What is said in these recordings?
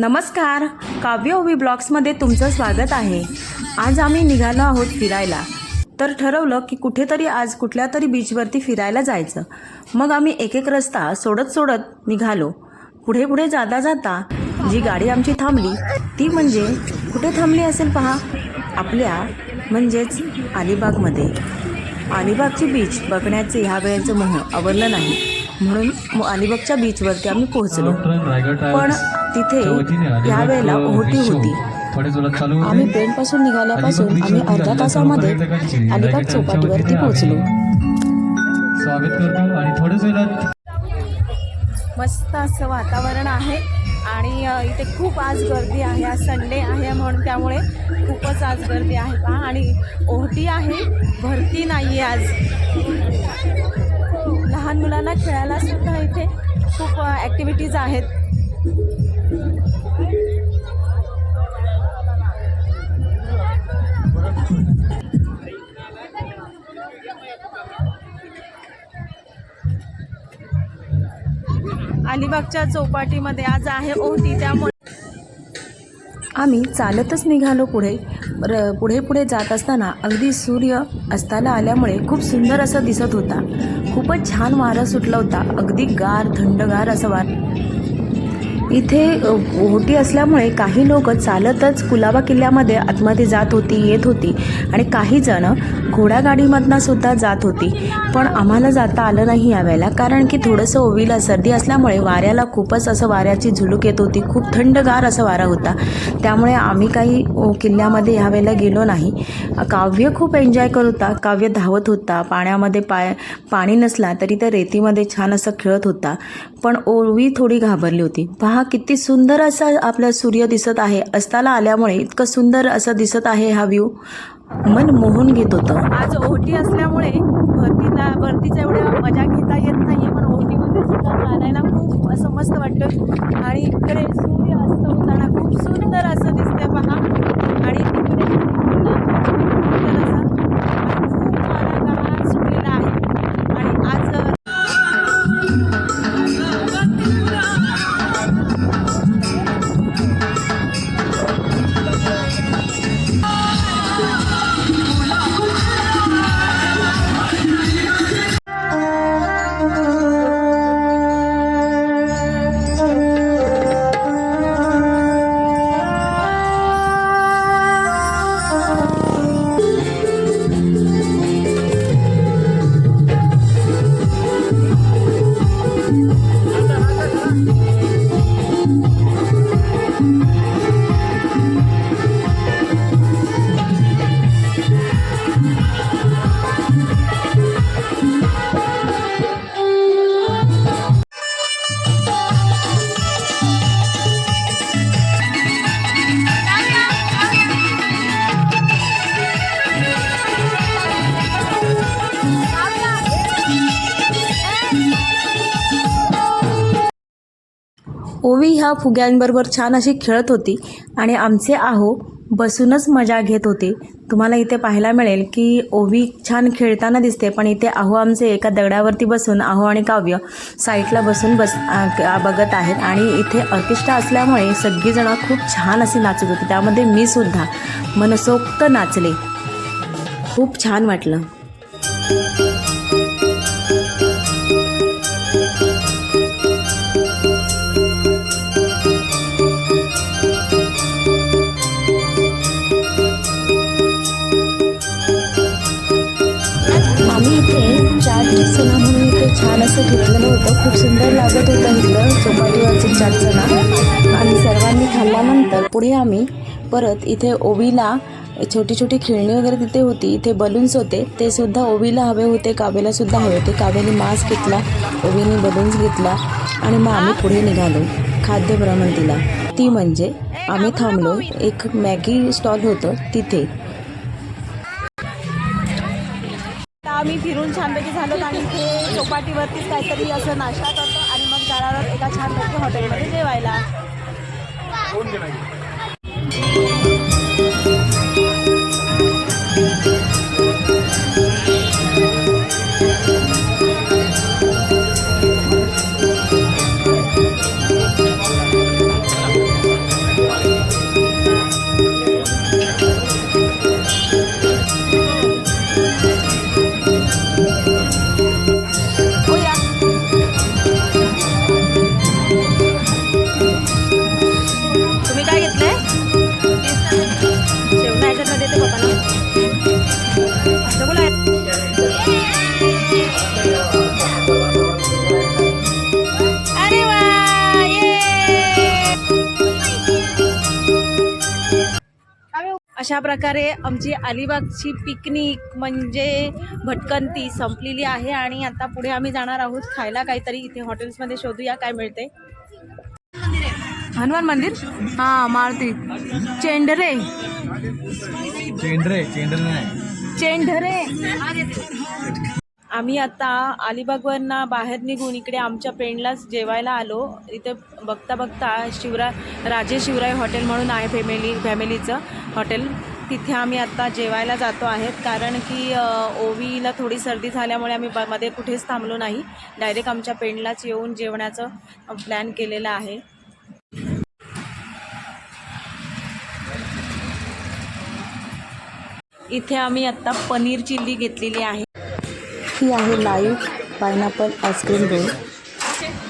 नमस्कार काव्य ओवी ब्लॉग्समध्ये तुमचं स्वागत आहे. आज आम्ही निघालो आहोत फिरायला. तर ठरवलं की कुठेतरी आज कुठल्या तरी बीचवरती फिरायला जायचं. मग आम्ही एक एक रस्ता सोडत सोडत निघालो. पुढे पुढे जाता जाता जी गाडी आमची थांबली ती म्हणजे कुठे थांबली असेल पहा? आपल्या म्हणजेच अलिबागमध्ये. अलिबागची बीच बघण्याचे ह्या वेळेचं मोह आवरलं नाही. म्हणून म- अलिबागच्या बीचवरती आम्ही पोहोचलो. पण तिथे या वेळेला ओहोटी होती. आम्ही पेणपासून निघाल्यापासून आम्ही अर्ध्या तासामध्ये अलिबाग चौपाटीवरती पोहोचलो. स्वागत करतो आणि थोड्याच वेळात मस्त असं वातावरण आहे आणि इथे खूप आज गर्दी आहे. आज संडे आहे म्हणून त्यामुळे खूपच आज गर्दी आहे. पहा आणि ओहटी आहे. भरती नाही आहे आज. लहान मुलांना खेळायला सुद्धा इथे खूप ॲक्टिव्हिटीज आहेत. अलिबागच्या चौपाटीमध्ये आज आहे ओहटी त्यामुळे आम्ही चालतच निघालो पुढे. र पुढे पुढे जात असताना अगदी सूर्य अस्ताला आल्यामुळे खूप सुंदर असं दिसत होता. खूपच छान वारं सुटला होता. अगदी गार थंडगार असं वार इथे होटी असल्यामुळे काही लोक चालतच कुलाबा किल्ल्यामध्ये आतमध्ये जात होती येत होती. आणि काही जण घोडागाडीमधनं सुद्धा जात होती. पण आम्हाला जाता आलं नाही यावेळेला कारण की थोडंसं ओवीला सर्दी असल्यामुळे वाऱ्याला खूपच असं वाऱ्याची झुलूक येत होती. खूप थंडगार असं वारा होता. त्यामुळे आम्ही काही ओ, किल्ल्यामध्ये ह्यावेळेला गेलो नाही. काव्य खूप एन्जॉय करत होता. काव्य धावत होता. पाण्यामध्ये पाय पाणी नसला तरी त्या रेतीमध्ये छान असं खेळत होता. पण ओवी थोडी घाबरली होती. पहा किती सुंदर असा आपला सूर्य दिसत आहे. अस्ताला आल्यामुळे इतकं सुंदर असं दिसत आहे हा व्ह्यू मन मोहून घेत होतं. आज ओटी असल्यामुळे भरतीला भरतीच्या एवढ्या मजा घेता येत नाहीये पण ओटीमध्ये सुद्धा चालायला खूप असं मस्त वाटतं. आणि इकडे ओवी ह्या फुग्यांबरोबर छान अशी खेळत होती आणि आमचे आहो बसूनच मजा घेत होते. तुम्हाला इथे पाहायला मिळेल की ओवी छान खेळताना दिसते पण इथे आहो आमचे एका दगडावरती बसून आहो आणि काव्य साईडला बसून बस बघत आहेत. आणि इथे ऑर्केस्ट्रा असल्यामुळे सगळीजणं खूप छान असे नाचत होते. त्यामध्ये मी सुद्धा मनसोक्त नाचले. खूप छान वाटलं. छान असं घेतलेलं होतं. खूप सुंदर लागत होतं इथलं चौपाटीवरचं चाट चणा आणि सर्वांनी खाल्ल्यानंतर पुढे आम्ही परत इथे ओवीला छोटी छोटी खेळणी वगैरे तिथे होती. इथे बलून्स होते. ते सुद्धा ओवीला हवे होते. काबेला सुद्धा हवे होते. काव्याने मास्क घेतला. ओवीने बलून्स घेतला. आणि मग आम्ही पुढे निघालो खाद्य भ्रमंतीला ती म्हणजे आम्ही थांबलो. एक मॅगी स्टॉल होतं तिथे. आम्ही फिरून छानपैकी झालो आणि ते चौपाटीवरतीच काहीतरी असं नाश्ता करतो आणि मग जाणार एका छान हॉटेलमध्ये जेवायला. अशा प्रकारे आमची अलिबागची पिकनिक म्हणजे भटकंती संपलेली आहे आणि आता पुढे आम्ही जाणार आहोत खायला काहीतरी. इथे हॉटेल्समध्ये शोधूया काय मिळते. हनुमान मंदिर? हां मारुती. चेंडरे चेंडरे चेंडरे नाही. चेंढरे. आम्ही आता अलिबागवरनं बाहेर निघून इकडे आमच्या पेंडलाच जेवायला आलो. इथे बघता बघता शिवराय राजे शिवराय हॉटेल म्हणून आहे फॅमिली फॅमिलीचं हॉटेल. तिथे आम्ही आत्ता जेवायला जातो आहेत. कारण की ओवीला थोडी सर्दी झाल्यामुळे आम्ही ब मध्ये कुठेच थांबलो नाही. डायरेक्ट आमच्या पेंडलाच येऊन जेवण्याचं प्लॅन केलेलं आहे. इथे आम्ही आत्ता पनीर चिल्ली घेतलेली आहे. ही आहे लाईव्ह पायनॅपल आईस्क्रीम रोल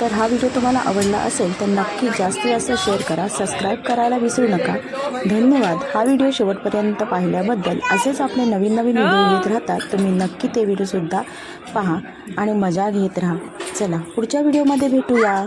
तर हा व्हिडिओ तुम्हाला आवडला असेल तर नक्की जास्तीत जास्त शेअर करा सबस्क्राईब करायला विसरू नका. धन्यवाद. हा व्हिडिओ शेवटपर्यंत पाहिल्याबद्दल. असेच आपले नवीन नवीन व्हिडिओ येत राहतात तुम्ही नक्की ते व्हिडिओसुद्धा पहा आणि मजा घेत राहा. चला पुढच्या व्हिडिओमध्ये भेटूया.